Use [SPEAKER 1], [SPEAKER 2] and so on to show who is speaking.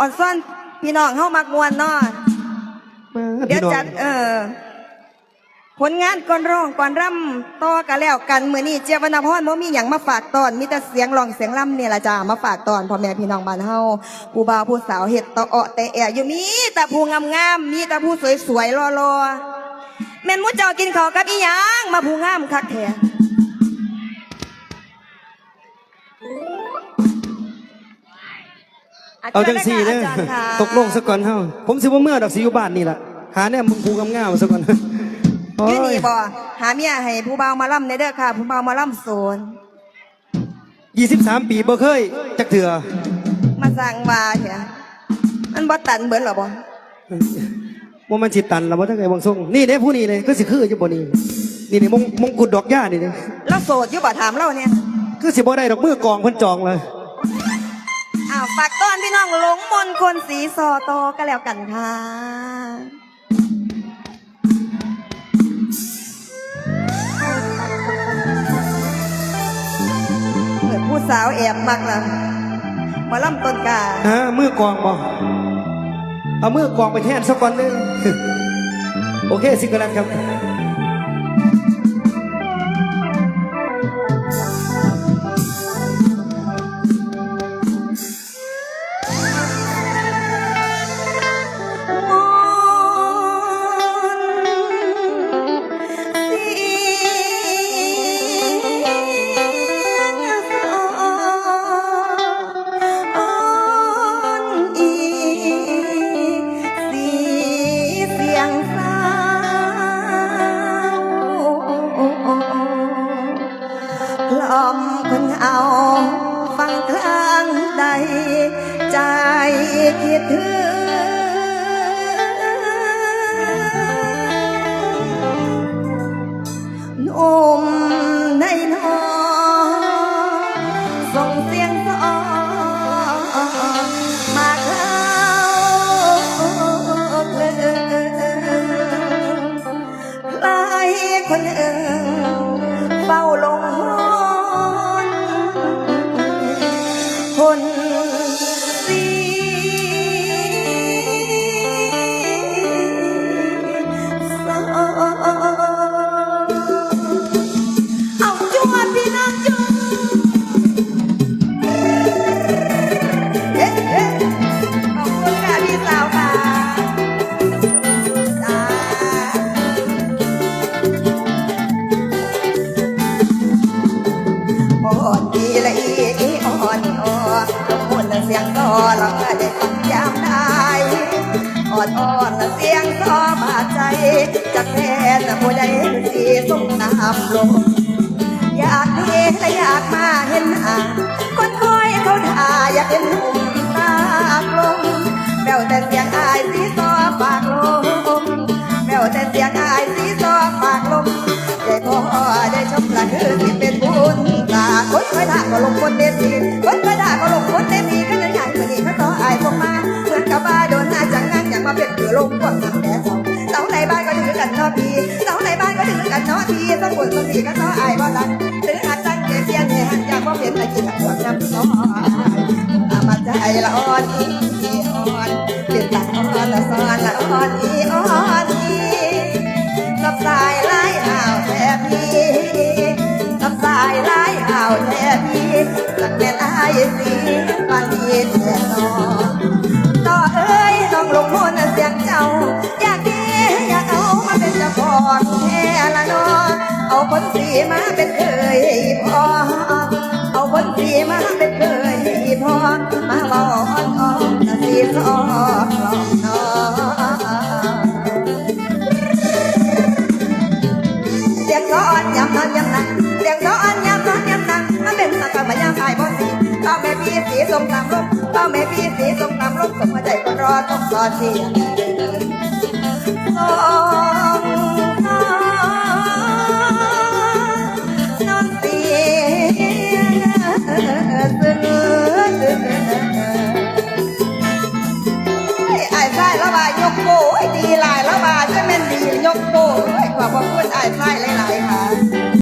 [SPEAKER 1] อ่อนซ่อนพี่น้องเฮามักมวนเนาะเดี๋ยวจัดเออ ผลงานก่อนร้องก่อนร่ำต่อกันแล้วกันมื้อนี้เจียวนพรบ่มีหยังมาฝากตอน มีแต่เสียงร้องเสียงร่ำนี่ล่ะจ้ามาฝากตอนพ่อแม่พี่น้องบ้านเฮาผู้บ่าวผู้สาวเฮ็ดตอเอะแต่แอะอยู่มีแต่ผู้งามๆมีแต่ผู้สวยๆรอๆแม่นหมูเจ้ากินข้าวกับอีหยังมาผู้งามคักแท้
[SPEAKER 2] เอาจังสี่เด้อ
[SPEAKER 1] อาจารย์ค่ะ
[SPEAKER 2] ตกลงซะก่อนเฮาผมสิบ่เมื่อดอกสิอยู่บ้านนี่ล่ะหาแน่มึงผูกงามๆซะก่อนโอ้
[SPEAKER 1] ยืน
[SPEAKER 2] ย
[SPEAKER 1] นี่บ่หาเมียให้ผู้บ่าวมาล่ำในเด้อค่ะ ผู้บ่าวมาล่ำโซน
[SPEAKER 2] 23ปีบ่เคยจักเถื่อ
[SPEAKER 1] มาสั่งมาเถอะมันบ่ตันเบิดหรอบ่
[SPEAKER 2] บ่มันสิตันแล้วบ่ทังไงบางทรงนี่เด้ผู้นี้เลยคือสิคืออยู่บ่นี่นี่นี่มงมงกุฎดอกหญ้านี่เด้
[SPEAKER 1] เราโสดอยู่บ่ถามเราเนี่ย
[SPEAKER 2] คือสิบ่ได้ดอกมือกองเพิ่นจองเลย
[SPEAKER 1] อ้าว ฝากต้อนพี่น้องหลงมนคนสีซอโตก็แล้วกันค่ะเกิดผู้สาวแอบมักละมาล่ำต้นกา
[SPEAKER 2] ฮะมือกองบ่เอามือกองไปแทนซะก่อนเด้อโอเค สิกันแล้วครับ
[SPEAKER 1] คิดถึงนมในนอ อ่อนดีละอีอีอ่อนอ่อนมุ่นเสียงต่อเราก็ได้ฟังยามได้อ่อนอ่อนเสียงต่อมาใจจะแทนผู้ใดสีส่งน้ำลงอยากดีและอยากมาเห็นหน้า สีก็ต่ออายบ่ทันหรืออาจตั้งใจเพียงให้หันอยากว่าเป็นตะกี้หัวน้ำซอยอามาใจละอ่อนอีอ่อนเป็นตาอ่อนละซ้อนละอ่อนอีอ่อนอีกับสายไล่อ่าวแทบพี่กับสายไล่อ่าวแทบพี่สักแม่นอายสีปานนี้แท้นอนต่อ คนสีมาเป็นเคยพอเอาคนสีมาเป็นเคยพอมาบอกอ่อนๆนะสีสอกลองนอเสียงซ้อนยำนอนยำนังเสียงซ้อนยำนอนยำนังมันเป็นสักการะยามขายบ่สีเอาแม่พี่สีส่งตามลมเอาแม่พี่สีส่งตามลมสมใจคนรอต้องรอเสียง หลายละบายจะแม่นดียกโป้ยกว่าพอพูดไอ้ไส้หล